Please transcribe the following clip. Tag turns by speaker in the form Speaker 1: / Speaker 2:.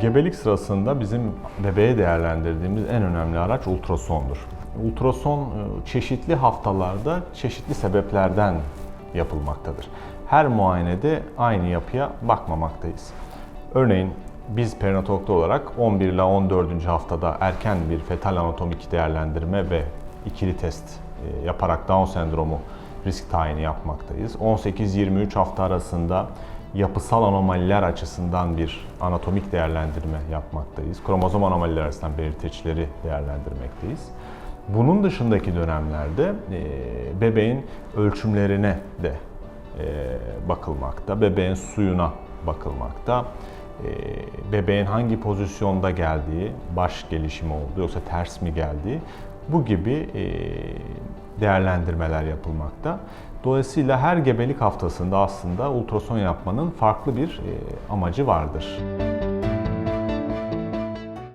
Speaker 1: Gebelik sırasında bizim bebeğe değerlendirdiğimiz en önemli araç ultrasondur. Ultrason e, çeşitli haftalarda çeşitli sebeplerden yapılmaktadır. Her muayenede aynı yapıya bakmamaktayız. Örneğin biz perinatologda olarak 11 ile 14. haftada erken bir fetal anatomik değerlendirme ve ikili test e, yaparak Down sendromu risk tayini yapmaktayız. 18-23 hafta arasında yapısal anomaliler açısından bir anatomik değerlendirme yapmaktayız. Kromozom anomalileri arasından belirteçleri değerlendirmekteyiz. Bunun dışındaki dönemlerde e, bebeğin ölçümlerine de e, bakılmakta, bebeğin suyuna bakılmakta, e, bebeğin hangi pozisyonda geldiği, baş gelişimi oldu yoksa ters mi geldiği bu gibi değerlendirmeler yapılmakta. Dolayısıyla her gebelik haftasında aslında ultrason yapmanın farklı bir amacı vardır.